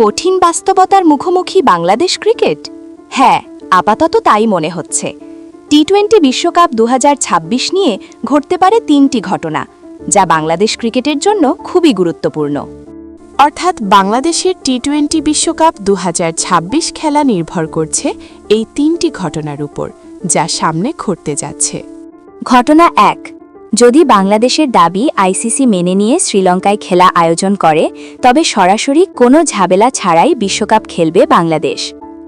কঠিন বাস্তবতার মুখোমুখি বাংলাদেশ ক্রিকেট? হ্যাঁ আপাতত তাই মনে হচ্ছে। টি টোয়েন্টি বিশ্বকাপ দু হাজার ছাব্বিশ নিয়ে ঘটতে পারে তিনটি ঘটনা, যা বাংলাদেশ ক্রিকেটের জন্য খুবই গুরুত্বপূর্ণ। অর্থাৎ বাংলাদেশের টি টোয়েন্টি বিশ্বকাপ দু হাজার ছাব্বিশ খেলা নির্ভর করছে এই তিনটি ঘটনার উপর, যা সামনে ঘটতে যাচ্ছে। ঘটনা এক যদি বাংলাদেশের দাবি আইসিসি মেনে নিয়ে শ্রীলঙ্কায় খেলা আয়োজন করে, তবে সরাসরি কোনো ঝামেলা ছাড়াই বিশ্বকাপ খেলবে বাংলাদেশ।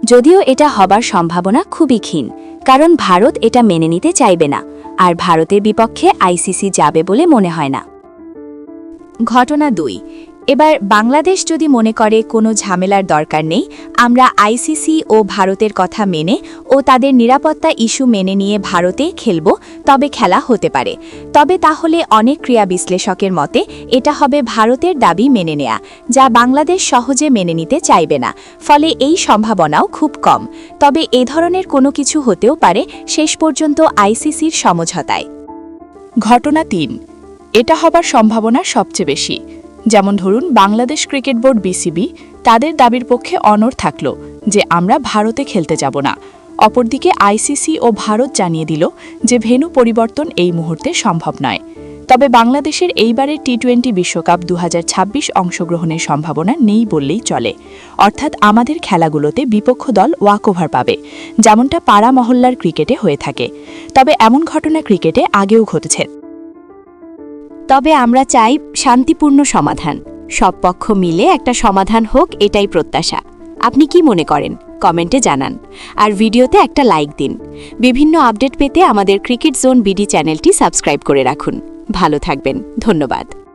যদিও এটা হবার সম্ভাবনা খুবই ক্ষীণ, কারণ ভারত এটা মেনে নিতে চাইবে না, আর ভারতের বিপক্ষে আইসিসি যাবে বলে মনে হয় না। ঘটনা দুই এবার বাংলাদেশ যদি মনে করে কোনো ঝামেলার দরকার নেই, আমরা আইসিসি ও ভারতের কথা মেনে ও তাদের নিরাপত্তা ইস্যু মেনে নিয়ে ভারতে খেলব, তবে খেলা হতে পারে। তবে তাহলে অনেক ক্রিয়া বিশ্লেষকের মতে, এটা হবে ভারতের দাবি মেনে নেয়া, যা বাংলাদেশ সহজে মেনে নিতে চাইবে না, ফলে এই সম্ভাবনাও খুব কম। তবে এ ধরনের কোনো কিছু হতেও পারে, শেষ পর্যন্ত আইসিসির সমঝোতায়। ঘটনা তিন, এটা হবার সম্ভাবনা সবচেয়ে বেশি। যেমন ধরুন বাংলাদেশ ক্রিকেট বোর্ড বিসিবি, তাদের দাবির পক্ষে অনর থাকল যে আমরা ভারতে খেলতে যাব না। অপরদিকে আইসিসি ও ভারত জানিয়ে দিল যে ভেন্যু পরিবর্তন এই মুহূর্তে সম্ভব নয়। তবে বাংলাদেশের এইবারের টি টোয়েন্টি বিশ্বকাপ দু হাজার ছাব্বিশ অংশগ্রহণের সম্ভাবনা নেই বললেই চলে। অর্থাৎ আমাদের খেলাগুলোতে বিপক্ষ দল ওয়াকওভার পাবে, যেমনটা পাড়া মহল্লার ক্রিকেটে হয়ে থাকে। তবে এমন ঘটনা ক্রিকেটে আগেও ঘটেছে। তবে আমরা চাই শান্তিপূর্ণ সমাধান। সব পক্ষ মিলে একটা সমাধান হোক, এটাই প্রত্যাশা। আপনি কি মনে করেন? কমেন্টে জানান। আর ভিডিওতে একটা লাইক দিন। বিভিন্ন আপডেট পেতে আমাদের ক্রিকেট জোন বিডি চ্যানেলটি সাবস্ক্রাইব করে রাখুন। ভালো থাকবেন। ধন্যবাদ।